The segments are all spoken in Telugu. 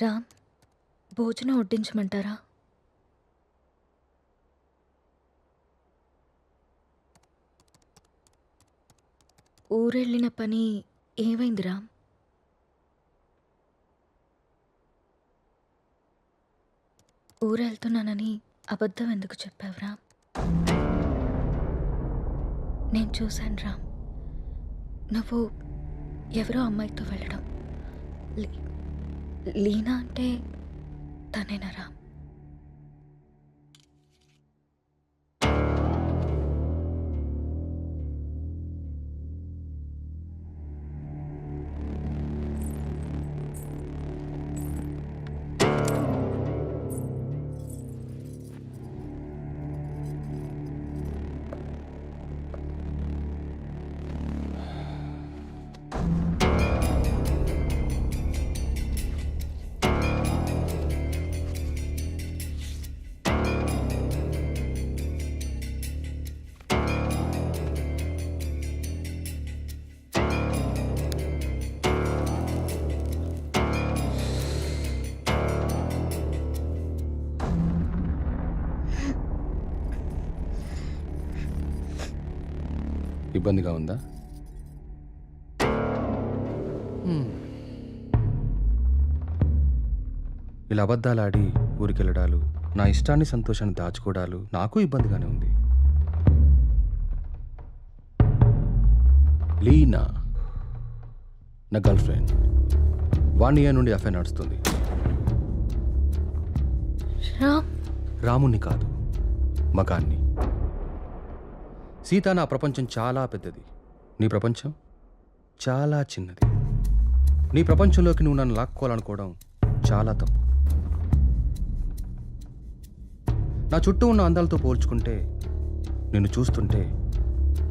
రామ్ భోజనం వడ్డించమంటారా? ఊరెళ్ళిన పని ఏమైంది రామ్? ఊరెళ్తున్నానని అబద్ధం ఎందుకు చెప్పావు రామ్? నేను చూశాను రామ్. నువ్వు ఎవరో అమ్మాయితో వెళ్ళడం. లీనా అంటే తనేనరా ఇబ్బందిగా ఉందా. ఇలా అబద్ధాలాడి ఊరికెళ్ళడాలు నా ఇష్టాన్ని సంతోషాన్ని దాచుకోవడాలు నాకు ఇబ్బందిగానే ఉంది. లీనా నా గర్ల్ ఫ్రెండ్ వన్ ఇయర్ నుండి అఫైర్ నడుస్తుంది. రామ్. రాముణ్ణి కాదు మగాన్ని. సీత నా ప్రపంచం చాలా పెద్దది. నీ ప్రపంచం చాలా చిన్నది. నీ ప్రపంచంలోకి నువ్వు నన్ను లాక్కోవాలనుకోవడం చాలా తప్పు. నా చుట్టూ ఉన్న అందాలతో పోల్చుకుంటే నిన్ను చూస్తుంటే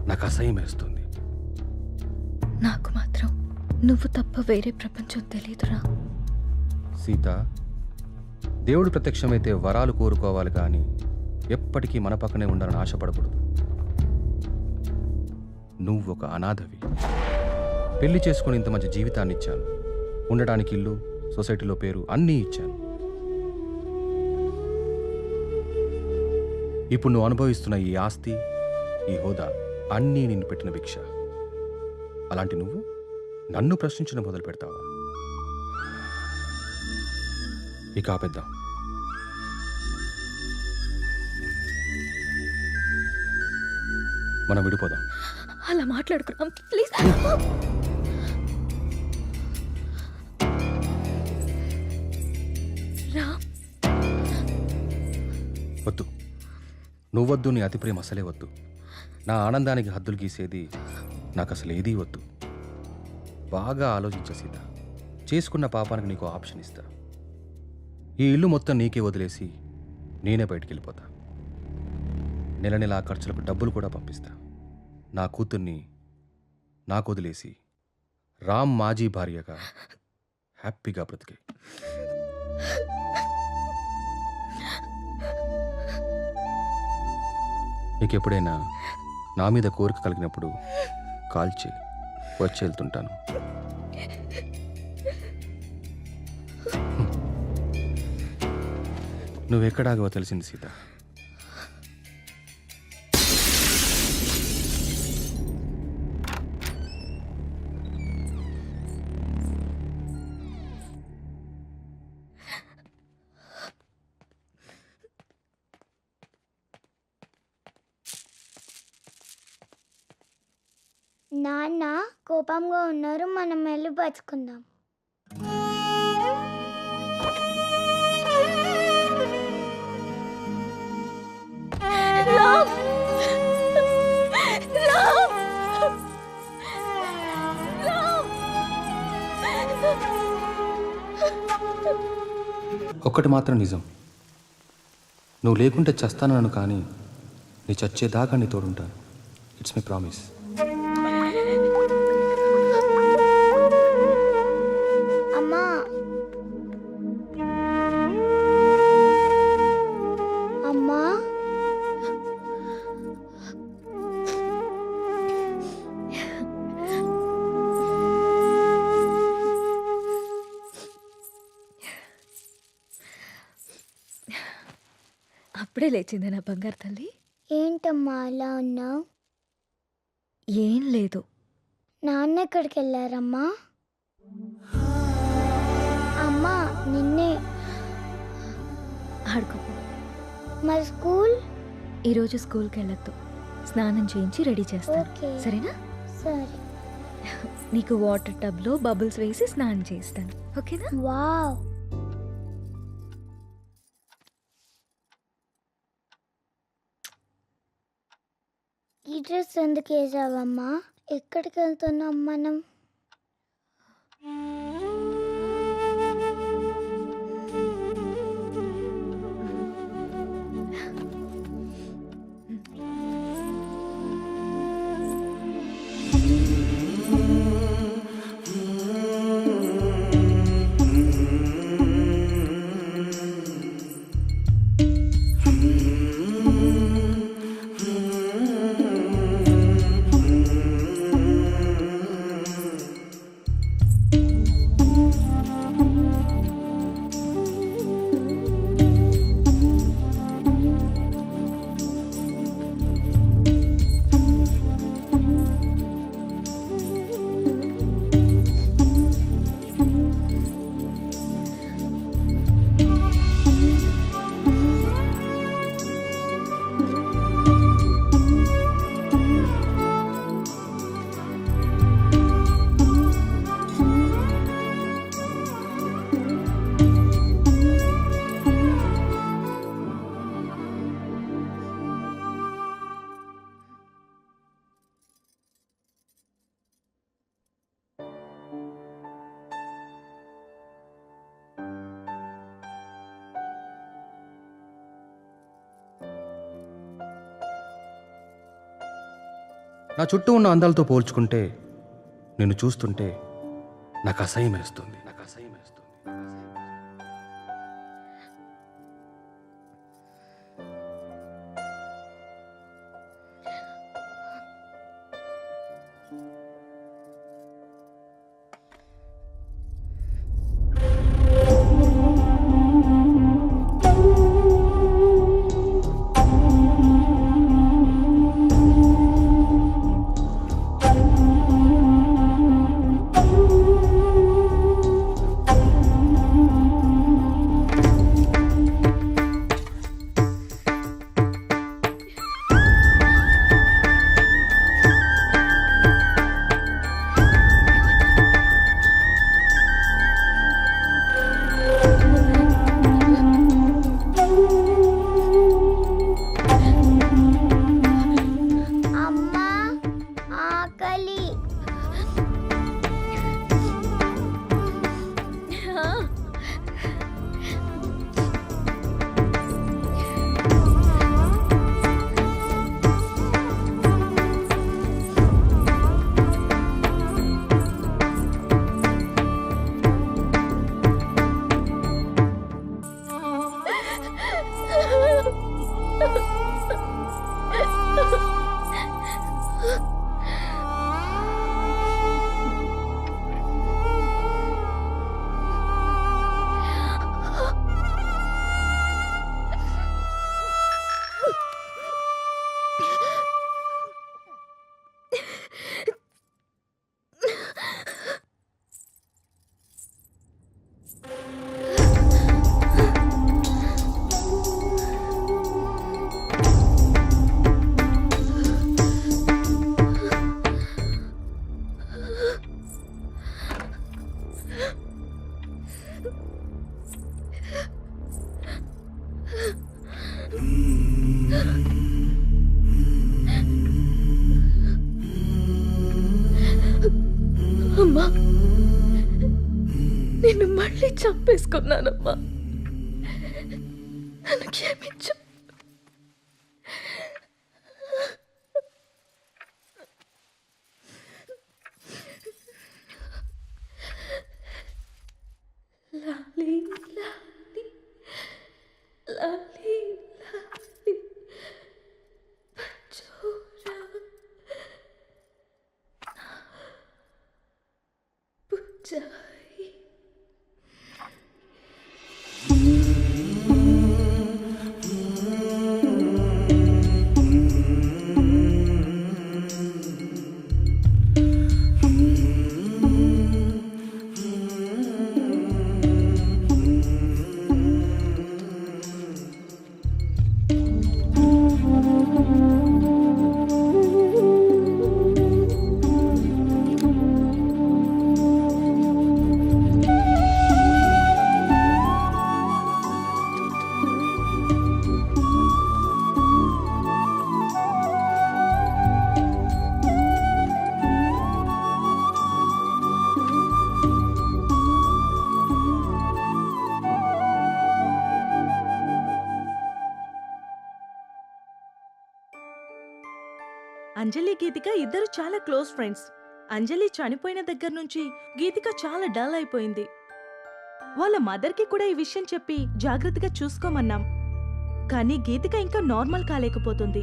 నాకు అసహ్యం వేస్తుంది. నాకు మాత్రం నువ్వు తప్ప వేరే ప్రపంచం తెలియదురా. సీత దేవుడు ప్రత్యక్షమైతే వరాలు కోరుకోవాలి కానీ ఎప్పటికీ మన పక్కనే ఉండాలని ఆశపడకూడదు. నువ్వు ఒక అనాథవి. పెళ్ళి చేసుకుని ఇంత మంచి జీవితాన్ని ఇచ్చాను. ఉండడానికి ఇల్లు సొసైటీలో పేరు అన్నీ ఇచ్చాను. ఇప్పుడు నువ్వు అనుభవిస్తున్న ఈ ఆస్తి ఈ హోదా అన్నీ నిన్ను పెట్టిన భిక్ష. అలాంటి నువ్వు నన్ను ప్రశ్నించడం మొదలు పెడతావా? ఇక ఆపేద్దాం. మనం విడిపోదాం. అలా మాట్లాడుకున్నాం. ప్లీజ్ వద్దు. నువ్వొద్దు నీ అతి ప్రేమ అసలే వద్దు. నా ఆనందానికి హద్దులు గీసేది నాకు అసలు ఏదీ వద్దు. బాగా ఆలోచించ సీత. చేసుకున్న పాపానికి నీకు ఆప్షన్ ఇస్తా. ఈ ఇల్లు మొత్తం నీకే వదిలేసి నేనే బయటికి వెళ్ళిపోతా నెల నెల ఖర్చులకు డబ్బులు కూడా పంపిస్తా. నా కూతుర్ని నాకు వదిలేసి రామ్ మాజీ భార్యగా హ్యాపీగా బ్రతికే. నీకు ఎప్పుడైనా నా మీద కోరిక కలిగినప్పుడు కాల్ చేయి. వచ్చి వెళ్తుంటాను. నువ్వెక్కడాగవో తెలిసింది సీత. కోపంగా ఉన్నారు. మనం వెళ్ళి రామ్! ఒక్కటి మాత్రం నిజం. నువ్వు లేకుంటే చస్తానను కానీ నీ చచ్చేదాకా నీ తోడుంటాను. ఇట్స్ మై ప్రామిస్ లేచింది నా బంగారు తల్లి. ఏంటమ్మా అలా ఉన్నావు? ఏం లేదు. నాన్న ఎక్కడికి వెళ్ళారమ్మా అమ్మా నిన్నే. ఆడుకోపో మరి స్కూల్? ఈరోజు స్కూల్కి వెళ్ళొద్దు స్నానం చేయించి రెడీ చేస్తాను. ఓకే. సరేనా? సరే. నీకు వాటర్ టబ్లో బబుల్స్ వేసి స్నానం చేస్తాను ఓకేనా? వావ్. అడ్రస్ ఎందుకు వేసావమ్మా? ఎక్కడికి వెళ్తున్నాం మనం? నా చుట్టూ ఉన్న అందాలతో పోల్చుకుంటే నిన్ను చూస్తుంటే నాకు అసహ్యం వేస్తుంది అమ్మా నిన్ను మళ్ళీ చంపేసుకున్నానమ్మా. నన్ను క్షమించు ఇద్దరు చాలా క్లోజ్ ఫ్రెండ్స్. అంజలి చనిపోయిన దగ్గర నుంచి గీతిక చాలా డల్ అయిపోయింది. వాళ్ళ మదర్కి కూడా ఈ విషయం చెప్పి జాగ్రత్తగా చూసుకోమన్నాం. కానీ గీతిక ఇంకా నార్మల్ కాలేకపోతుంది.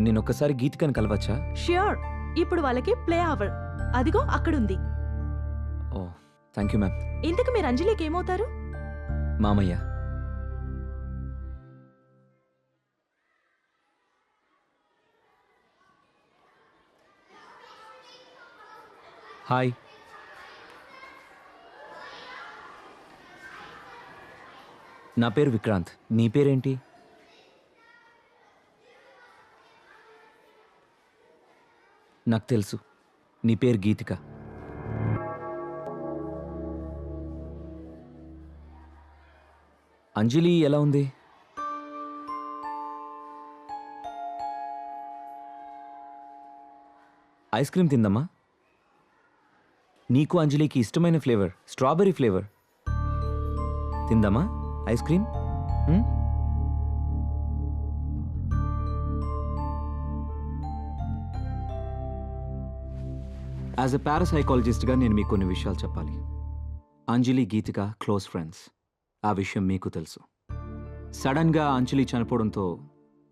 నేను ఒక్కసారి గీతికని కలవచ్చా? ష్యూర్! ఇప్పుడు వాళ్ళకి ప్లే అవర్. అదిగో అక్కడుంది. ఓ థ్యాంక్ యూ మ్యామ్. ఇంతకు మీరు అంజలికి ఏమవుతారు? మామయ్య. హాయ్. నా పేరు విక్రాంత్. నీ పేరేంటి? నాకు తెలుసు. నీ పేరు గీతిక. అంజలి ఎలా ఉంది? ఐస్ క్రీమ్ తిందమ్మా? నీకు అంజలికి ఇష్టమైన ఫ్లేవర్ స్ట్రాబెరీ ఫ్లేవర్. తిందామా? Ice cream? యాజ్ ఎ పారాసైకాలజిస్ట్గా నేను మీకు కొన్ని విషయాలు చెప్పాలి. Anjali Geethika close friends. ఆ విషయం మీకు తెలుసు. సడన్గా అంజలి చనిపోవడంతో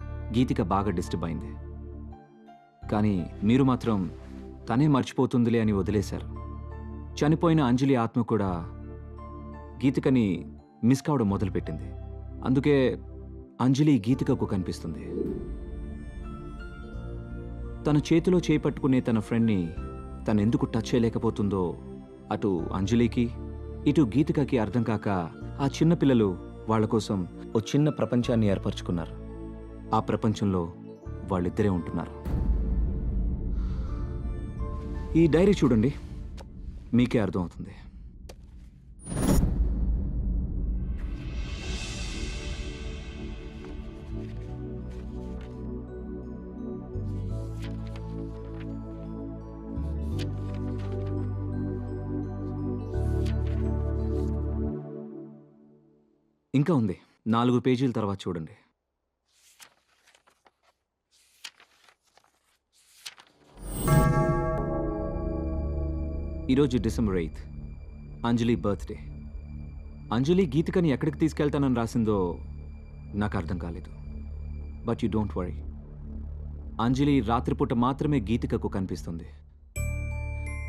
గీతిక బాగా డిస్టర్బ్ అయింది. కానీ మీరు మాత్రం తనే మర్చిపోతుందిలే అని వదిలేశారు. చనిపోయిన అంజలి ఆత్మ కూడా గీతికని మిస్ కావడం మొదలుపెట్టింది. అందుకే అంజలి గీతికకు కనిపిస్తుంది. తన చేతిలో చేపట్టుకునే తన ఫ్రెండ్ని తను ఎందుకు టచ్ చేయలేకపోతుందో అటు అంజలికి ఇటు గీతికకి అర్థం కాక ఆ చిన్నపిల్లలు వాళ్ళ కోసం ఓ చిన్న ప్రపంచాన్ని ఏర్పరచుకున్నారు. ఆ ప్రపంచంలో వాళ్ళిద్దరే ఉంటున్నారు. ఈ డైరీ చూడండి. మీకే అర్థమవుతుంది. ఇంకా ఉంది. నాలుగు పేజీల తర్వాత చూడండి. ఈరోజు December eighth. Anjali birthday. Anjali గీతికని ఎక్కడికి తీసుకెళ్తానని రాసిందో నాకు అర్థం కాలేదు. But you don't worry Anjali రాత్రిపూట మాత్రమే గీతికకు కనిపిస్తుంది.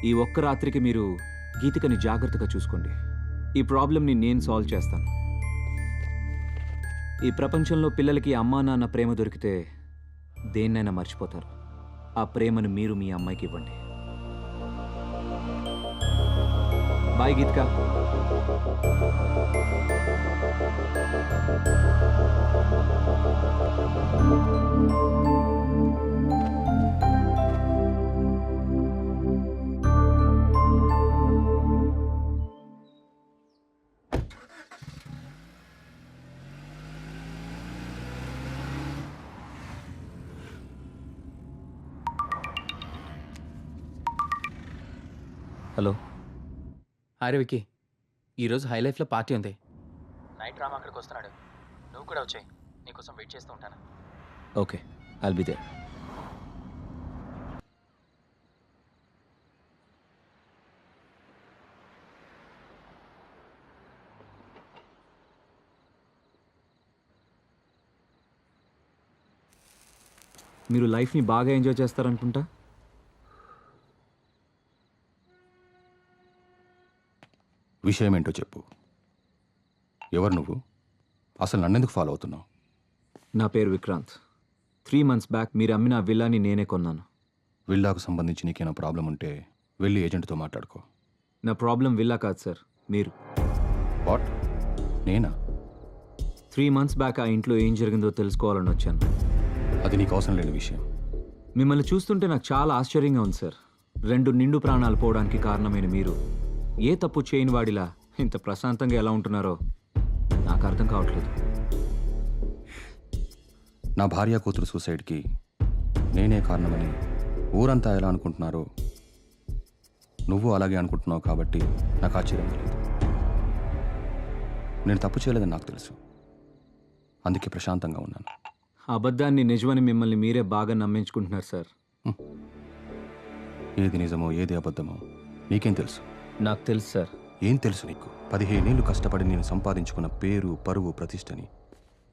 ఈ ఒక్క రాత్రికి మీరు గీతికని జాగ్రత్తగా చూసుకోండి. ఈ ప్రాబ్లంని నేను సాల్వ్ చేస్తాను. ఈ ప్రపంచంలో పిల్లలకి అమ్మా నాన్న ప్రేమ దొరికితే దేన్నైనా మర్చిపోతారు. ఆ ప్రేమను మీరు మీ అమ్మాయికి ఇవ్వండి. Bye Geetika. Hi Vicky. ఈరోజు హై లైఫ్లో పార్టీ ఉంది. నైట్ రామ్ అక్కడికి వస్తున్నాడు. నువ్వు కూడా వచ్చాయి. నీకోసం వెయిట్ చేస్తూ ఉంటాను. ఓకే ఐల్ బి దేర్ మీరు లైఫ్ని బాగా ఎంజాయ్ చేస్తారనుకుంటా? విషయం ఏంటో చెప్పు. ఎవరు నువ్వు? అసలు నన్నెందుకు ఫాలో అవుతున్నావు? నా పేరు విక్రాంత్. త్రీ మంత్స్ బ్యాక్ మీరు అమ్మిన ఆ విల్లాని నేనే కొన్నాను. విల్లాకు సంబంధించి నీకేమైనా ప్రాబ్లం ఉంటే వెళ్ళి ఏజెంట్తో మాట్లాడుకో. నా ప్రాబ్లం విల్లా కాదు సార్ మీరు. వాట్? నేనా? త్రీ మంత్స్ బ్యాక్ ఆ ఇంట్లో ఏం జరిగిందో తెలుసుకోవాలని వచ్చాను. అది నీకు అవసరం లేని విషయం. మిమ్మల్ని చూస్తుంటే నాకు చాలా ఆశ్చర్యంగా ఉంది సార్. రెండు నిండు ప్రాణాలు పోవడానికి కారణమైన మీరు. ఏ తప్పు చేయని వాడిలా ఇంత ప్రశాంతంగా ఎలా ఉంటున్నారో నాకు అర్థం కావట్లేదు. నా భార్య కూతురు సూసైడ్కి నేనే కారణమని ఊరంతా ఎలా అనుకుంటున్నారో నువ్వు అలాగే అనుకుంటున్నావు కాబట్టి నాకు ఆశ్చర్యం లేదు నేను తప్పు చేయలేదని నాకు తెలుసు. అందుకే ప్రశాంతంగా ఉన్నాను. అబద్ధాన్ని నిజమని మిమ్మల్ని మీరే బాగా నమ్మించుకుంటున్నారు సార్. ఏది నిజమో ఏది అబద్ధమో నీకేం తెలుసు? నాకు తెలుసు సార్. ఏం తెలుసు నీకు? పదిహేనేళ్ళు కష్టపడి నేను సంపాదించుకున్న పేరు పరువు ప్రతిష్టని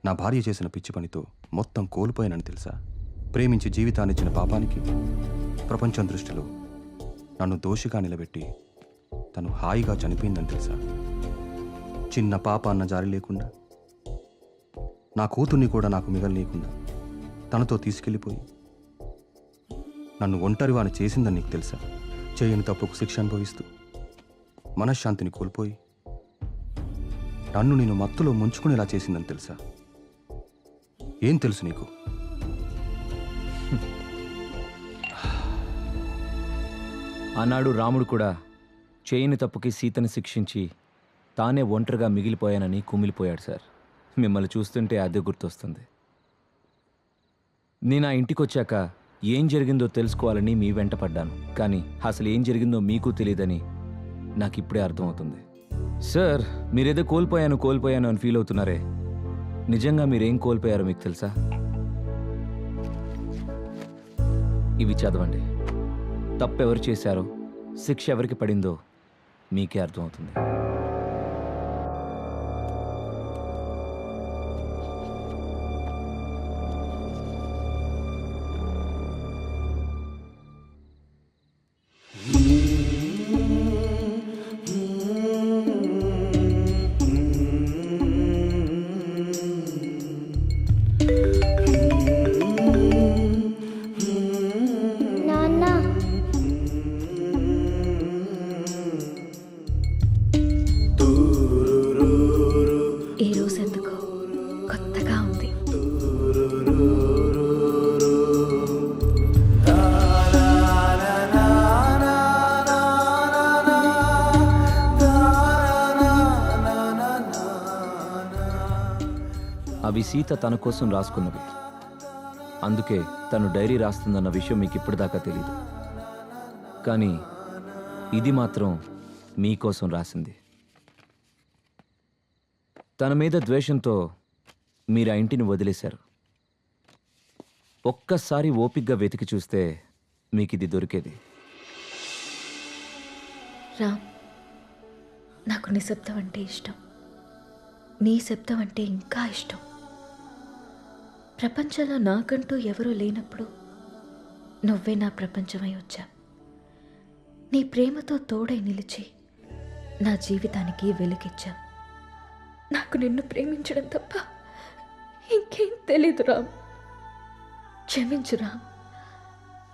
నా భార్య చేసిన పిచ్చి పనితో మొత్తం కోల్పోయానని తెలుసా? ప్రేమించి జీవితాన్నిచ్చిన పాపానికి ప్రపంచం దృష్టిలో నన్ను దోషిగా నిలబెట్టి తను హాయిగా చనిపోయిందని తెలుసా? చిన్న పాప అన్న జారి లేకుండా నా కూతుర్ని కూడా నాకు మిగలనీయకుండా తనతో తీసుకెళ్ళిపోయి నన్ను ఒంటరివాణి చేసిందని నీకు తెలుసా? చేయని తప్పుకు శిక్ష అనుభవిస్తూ మనశ్శాంతిని కోల్పోయి నన్ను నేను మత్తులో ముంచుకునేలా చేసిందని తెలుసా? ఏం తెలుసు నీకు? ఆనాడు రాముడు కూడా చేయని తప్పుకి సీతని శిక్షించి తానే ఒంటరిగా మిగిలిపోయానని కుమిలిపోయాడు సార్. మిమ్మల్ని చూస్తుంటే అదే గుర్తొస్తుంది. నేను ఆ ఇంటికి వచ్చాక ఏం జరిగిందో తెలుసుకోవాలని మీ వెంట పడ్డాను. కానీ అసలు ఏం జరిగిందో మీకు తెలియదని నాకు ఇప్పుడే అర్థమవుతుంది. సార్ మీరేదో కోల్పోయాను కోల్పోయాను అని ఫీల్ అవుతున్నారే. నిజంగా మీరేం కోల్పోయారో మీకు తెలుసా? ఇవి చదవండి. తప్పెవరు చేశారో శిక్ష ఎవరికి పడిందో మీకే అర్థమవుతుంది. అవి సీత తన కోసం రాసుకున్నవి అందుకే తను డైరీ రాస్తుందన్న విషయం మీకు ఇప్పటిదాకా తెలియదు కానీ ఇది మాత్రం మీకోసం రాసింది. తన మీద ద్వేషంతో మీరు ఆ ఇంటిని వదిలేశారు. ఒక్కసారి ఓపిగ్గా వెతికి చూస్తే మీకు ఇది దొరికేది. రామ్ నాకు నిశ్శబ్దం అంటే ఇష్టం. నీ శబ్దం అంటే ఇంకా ఇష్టం. ప్రపంచంలో నాకంటూ ఎవరూ లేనప్పుడు నువ్వే నా ప్రపంచమై వచ్చా. నీ ప్రేమతో తోడై నిలిచి నా జీవితానికి వెలుగిచ్చా నాకు నిన్ను ప్రేమించడం తప్ప ఇంకేం తెలీదు రామ్. క్షమించు రామ్.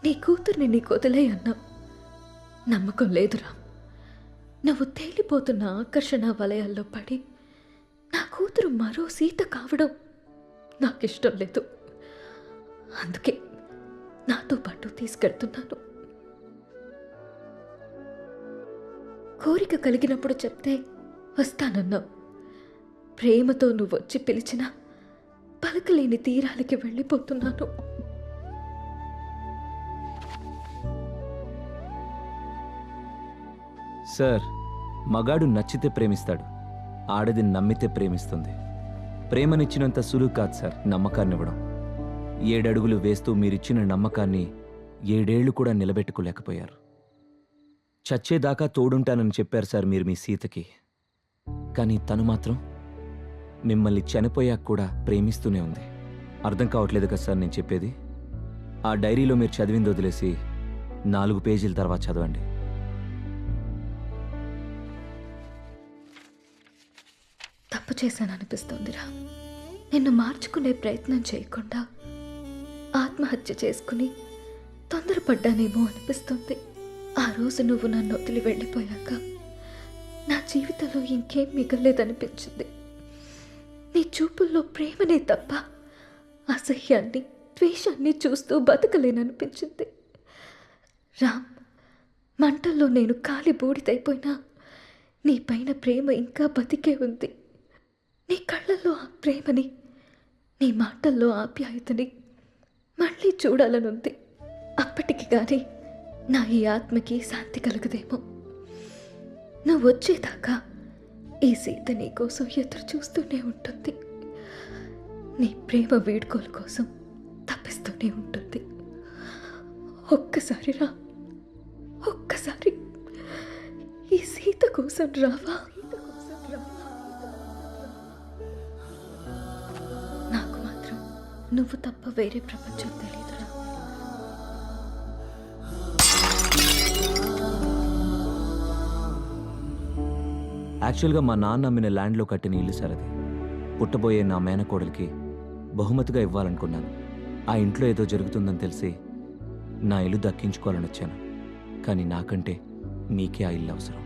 నీ కూతుర్ని నీకు వదిలే అన్నా నమ్మకం లేదు రామ్. నువ్వు తేలిపోతున్న ఆకర్షణ వలయాల్లో పడి నా కూతురు మరో సీత కావడం నాకు ఇష్టం లేదు. అందుకే నాతో పాటు తీసుకెళ్తున్నాను. కోరిక కలిగినప్పుడు చెప్తే వస్తానన్నావు. ప్రేమతో నువ్వు వచ్చి పిలిచినా పలకలేని తీరాలకి వెళ్ళిపోతున్నాను. సార్ మగాడు నచ్చితే ప్రేమిస్తాడు. ఆడది నమ్మితే ప్రేమిస్తుంది. ప్రేమనిచ్చినంత సులువు కాదు సార్ నమ్మకాన్ని ఇవ్వడం ఏడడుగులు వేస్తూ మీరిచ్చిన నమ్మకాన్ని ఏడేళ్ళు కూడా నిలబెట్టుకోలేకపోయారు. చచ్చేదాకా తోడుంటానని చెప్పారు సార్ మీరు మీ సీతకి. కానీ తను మాత్రం మిమ్మల్ని చనిపోయాక కూడా ప్రేమిస్తూనే ఉంది. అర్థం కావట్లేదు కదా సార్ నేను చెప్పేది? ఆ డైరీలో మీరు చదివింది వదిలేసి నాలుగు పేజీల తర్వాత చదవండి. తప్పు చేశాను అనిపిస్తోందిరా నిన్ను మార్చుకునే ప్రయత్నం చేయకుండా ఆత్మహత్య చేసుకుని తొందరపడ్డానేమో అనిపిస్తుంది. ఆ రోజు నువ్వు నన్ను వదిలి వెళ్ళిపోయాక నా జీవితంలో ఇంకేం మిగలేదనిపించింది. నీ చూపుల్లో ప్రేమనే తప్ప అసహ్యాన్ని ద్వేషాన్ని చూస్తూ బతకలేననిపించింది. రామ్ మంటల్లో నేను కాలి బూడిదైపోయినా నీ పైన ప్రేమ ఇంకా బతికే ఉంది. నీ కళ్ళల్లో ఆ ప్రేమని నీ మాటల్లో ఆప్యాయతని మళ్ళీ చూడాలనుంది. అప్పటికి కానీ నా ఈ ఆత్మకి శాంతి కలుగుదేమో. నువ్వు వచ్చేదాకా ఈ సీత నీ కోసం ఎదురు చూస్తూనే ఉంటుంది. నీ ప్రేమ వీడ్కోలు కోసం తప్పిస్తూనే ఉంటుంది. ఒక్కసారి రా. ఒక్కసారి ఈ సీత కోసం రావా? నువ్వు తప్ప వేరే ప్రపంచం తెలియదురా యాక్చువల్గా మా నాన్న అమ్మిన ల్యాండ్లో కట్టిన ఇల్లు సార్ అది. పుట్టబోయే నా మేనకోడలికి బహుమతిగా ఇవ్వాలనుకున్నాను. ఆ ఇంట్లో ఏదో జరుగుతుందని తెలిసి నా ఇల్లు దక్కించుకోవాలని వచ్చాను. కానీ నాకంటే మీకే ఆ ఇల్లు అవసరం.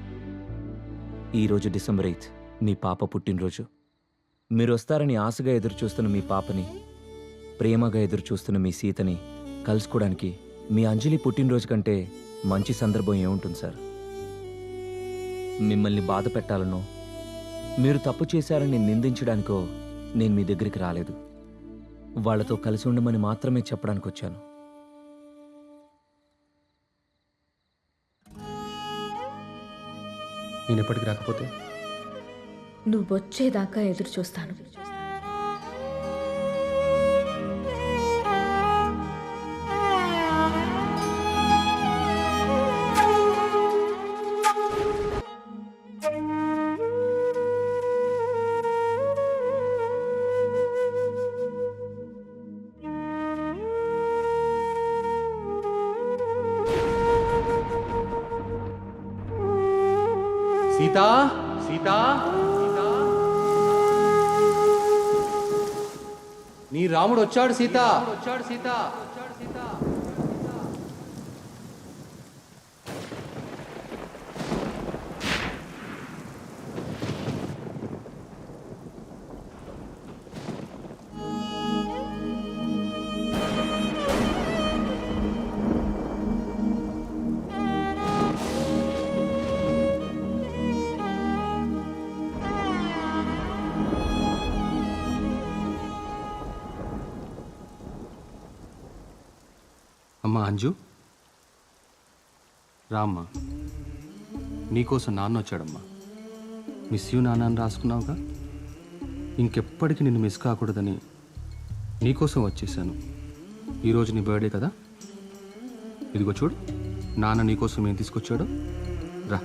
ఈరోజు డిసెంబర్ ఎయిత్ మీ పాప పుట్టినరోజు. మీరు వస్తారని ఆశగా ఎదురు చూస్తున్న మీ పాపని ప్రేమగా ఎదురు చూస్తున్న మీ సీతని కలుసుకోవడానికి మీ అంజలి పుట్టినరోజు కంటే మంచి సందర్భం ఏముంటుంది సార్? మిమ్మల్ని బాధ పెట్టాలనో మీరు తప్పు చేశారని నిందించడానికో నేను మీ దగ్గరికి రాలేదు. వాళ్ళతో కలిసి ఉండమని మాత్రమే చెప్పడానికి వచ్చాను. నేను ఎప్పటికి రాకపోతే? నువ్వు వచ్చేదాకా ఎదురు చూస్తాను నీ రాముడు వచ్చాడు సీత అమ్మా అంజు. రామ్మా. నీకోసం నాన్న వచ్చాడమ్మా. మిస్ యూ నాన్న అని రాసుకున్నావుగా? ఇంకెప్పటికీ నిన్ను మిస్ కాకూడదని నీకోసం వచ్చేసాను ఈరోజు నీ బర్త్డే కదా? ఇదిగో చూడు నాన్న నీకోసం ఏం తీసుకొచ్చాడో? రా.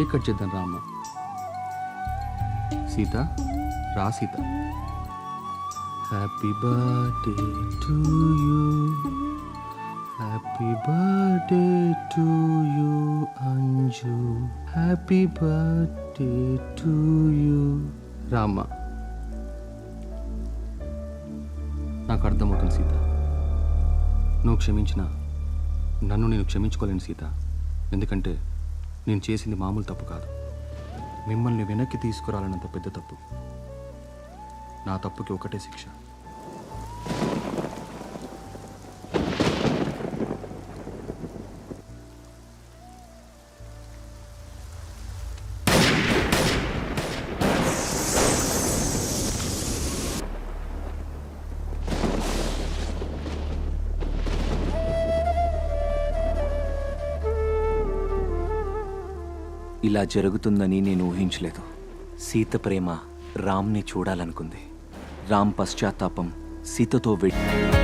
కేక్ కట్ చేద్దాం రామ్మ సీత రా Seetha. Happy birthday to you happy birthday to you Anju happy birthday to you రామ్మ నాకు అర్థమవుతుంది సీత. నువ్వు క్షమించిన నన్ను నేను క్షమించుకోలేను సీత. ఎందుకంటే నేను చేసింది మామూలు తప్పు కాదు. మిమ్మల్ని వెనక్కి తీసుకురాలన్నంత పెద్ద తప్పు. నా తప్పుకి ఒకటే శిక్ష. ఇలా జరుగుతుందని నేను ఊహించలేదు. సీత ప్రేమ రామ్ని చూడాలనుకుంది. రామ్ పశ్చాత్తాపం సీతతో వెళ్ళి